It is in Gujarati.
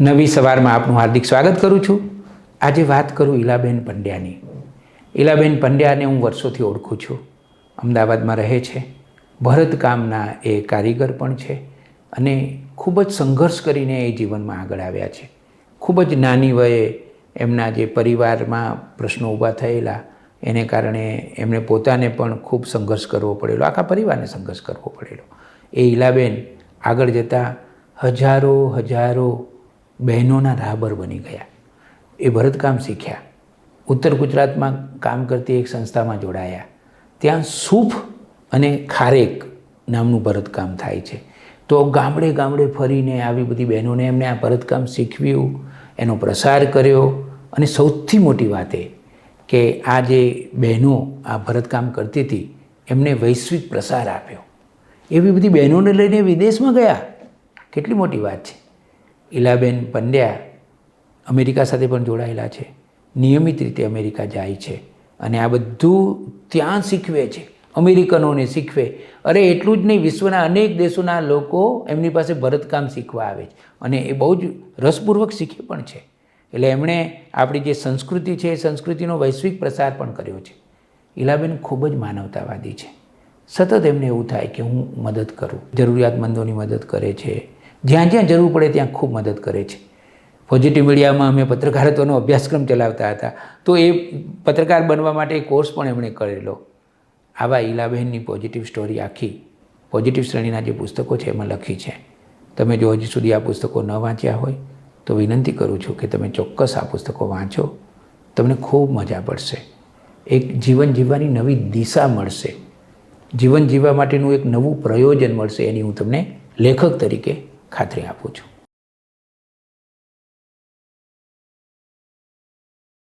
નવી સવારમાં આપનું હાર્દિક સ્વાગત કરું છું. આજે વાત કરું ઈલાબેન પંડ્યાની. ઈલાબેન પંડ્યાને હું વર્ષોથી ઓળખું છું. અમદાવાદમાં રહે છે. ભરતકામના એ કારીગર પણ છે અને ખૂબ જ સંઘર્ષ કરીને એ જીવનમાં આગળ આવ્યા છે. ખૂબ જ નાની વયે એમના જે પરિવારમાં પ્રશ્નો ઊભા થયેલા, એને કારણે એમણે પોતાને પણ ખૂબ સંઘર્ષ કરવો પડેલો, આખા પરિવારને સંઘર્ષ કરવો પડેલો. એ ઈલાબેન આગળ જતાં હજારો હજારો બહેનોના રાહબર બની ગયા. એ ભરતકામ શીખ્યા. ઉત્તર ગુજરાતમાં કામ કરતી એક સંસ્થામાં જોડાયા. ત્યાં સૂફ અને ખારેક નામનું ભરતકામ થાય છે. તો ગામડે ગામડે ફરીને આવી બધી બહેનોને એમને આ ભરતકામ શીખવ્યું, એનો પ્રસાર કર્યો. અને સૌથી મોટી વાત એ કે આ જે બહેનો આ ભરતકામ કરતી હતી, એમને વૈશ્વિક પ્રસાર આપ્યો. એવી બધી બહેનોને લઈને વિદેશમાં ગયા. કેટલી મોટી વાત છે. ઈલાબેન પંડ્યા અમેરિકા સાથે પણ જોડાયેલા છે. નિયમિત રીતે અમેરિકા જાય છે અને આ બધું ત્યાં શીખવે છે. અમેરિકનોને શીખવે. અરે, એટલું જ નહીં, વિશ્વના અનેક દેશોના લોકો એમની પાસે ભરતકામ શીખવા આવે છે અને એ બહુ જ રસપૂર્વક શીખે પણ છે. એટલે એમણે આપણી જે સંસ્કૃતિ છે, એ સંસ્કૃતિનો વૈશ્વિક પ્રસાર પણ કર્યો છે. ઇલાબેન ખૂબ જ માનવતાવાદી છે. સતત એમને એવું થાય કે હું મદદ કરું, જરૂરિયાતમંદોની મદદ કરે છે જ્યાં જ્યાં જરૂર પડે ત્યાં ખૂબ મદદ કરે છે. પોઝિટિવ મીડિયામાં અમે પત્રકારત્વનો અભ્યાસક્રમ ચલાવતા હતા. તો એ પત્રકાર બનવા માટે કોર્સ પણ એમણે કરેલો. આવા ઈલાબહેનની પોઝિટિવ સ્ટોરી આખી પોઝિટિવ શ્રેણીના જે પુસ્તકો છે એમાં લખી છે. તમે જો હજી સુધી આ પુસ્તકો ન વાંચ્યા હોય, તો વિનંતી કરું છું કે તમે ચોક્કસ આ પુસ્તકો વાંચો. તમને ખૂબ મજા પડશે. એક જીવન જીવવાની નવી દિશા મળશે. જીવન જીવવા માટેનું એક નવું પ્રયોજન મળશે એની હું તમને લેખક તરીકે ખાતરી આપું છું.